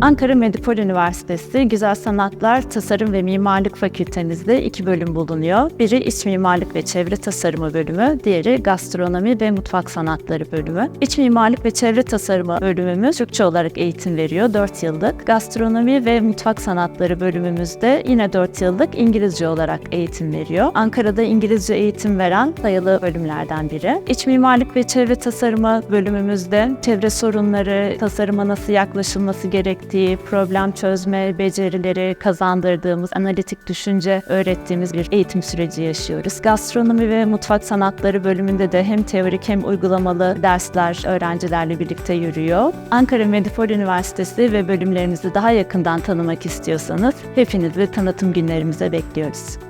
Ankara Medipol Üniversitesi Güzel Sanatlar, Tasarım ve Mimarlık Fakültemizde iki bölüm bulunuyor. Biri İç Mimarlık ve Çevre Tasarımı bölümü, diğeri Gastronomi ve Mutfak Sanatları bölümü. İç Mimarlık ve Çevre Tasarımı bölümümüz Türkçe olarak eğitim veriyor 4 yıllık. Gastronomi ve Mutfak Sanatları bölümümüzde yine 4 yıllık İngilizce olarak eğitim veriyor. Ankara'da İngilizce eğitim veren sayılı bölümlerden biri. İç Mimarlık ve Çevre Tasarımı bölümümüzde çevre sorunları, tasarıma nasıl yaklaşılması gerektiği, problem çözme becerileri kazandırdığımız, analitik düşünce öğrettiğimiz bir eğitim süreci yaşıyoruz. Gastronomi ve Mutfak Sanatları bölümünde de hem teorik hem uygulamalı dersler öğrencilerle birlikte yürüyor. Ankara Medipol Üniversitesi ve bölümlerimizi daha yakından tanımak istiyorsanız hepinizi tanıtım günlerimize bekliyoruz.